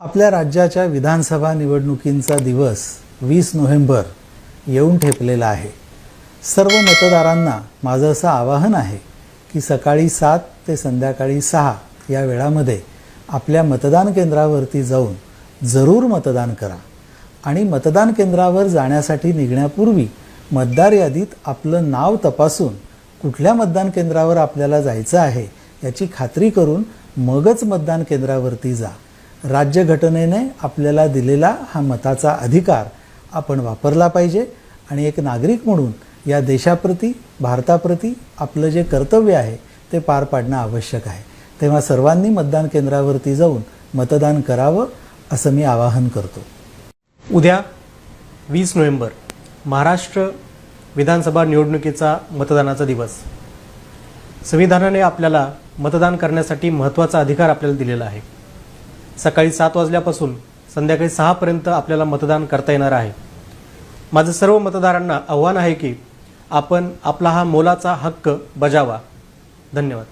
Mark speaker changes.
Speaker 1: आपल्या राज्याच्या विधानसभा निवडणुकींचा दिवस वीस नोव्हेंबर येऊन ठेपलेला आहे. सर्व मतदारांना माझं असं आवाहन आहे की सकाळी सात ते संध्याकाळी सहा या वेळामध्ये आपल्या मतदान केंद्रावरती जाऊन जरूर मतदान करा आणि मतदान केंद्रावर जाण्यासाठी निघण्यापूर्वी मतदार यादीत आपलं नाव तपासून कुठल्या मतदान केंद्रावर आपल्याला जायचं आहे याची खात्री करून मगच मतदान केंद्रावरती जा. राज्यघटनेने आपल्याला दिलेला हा मताचा अधिकार आपण वापरला पाहिजे आणि एक नागरिक म्हणून या देशाप्रती भारताप्रती आपलं जे कर्तव्य आहे ते पार पाडणं आवश्यक आहे. तेव्हा सर्वांनी मतदान केंद्रावरती जाऊन मतदान करावं असं मी आवाहन करतो.
Speaker 2: उद्या वीस नोव्हेंबर महाराष्ट्र विधानसभा निवडणुकीचा मतदानाचा दिवस. संविधानाने आपल्याला मतदान करण्यासाठी महत्त्वाचा अधिकार आपल्याला दिलेला आहे. सकाळी सात वाजल्यापासून संध्याकाळी सहापर्यंत आपल्याला मतदान करता येणार आहे. माझं सर्व मतदारांना आव्हान आहे की आपण आपला हा मोलाचा हक्क बजावा. धन्यवाद.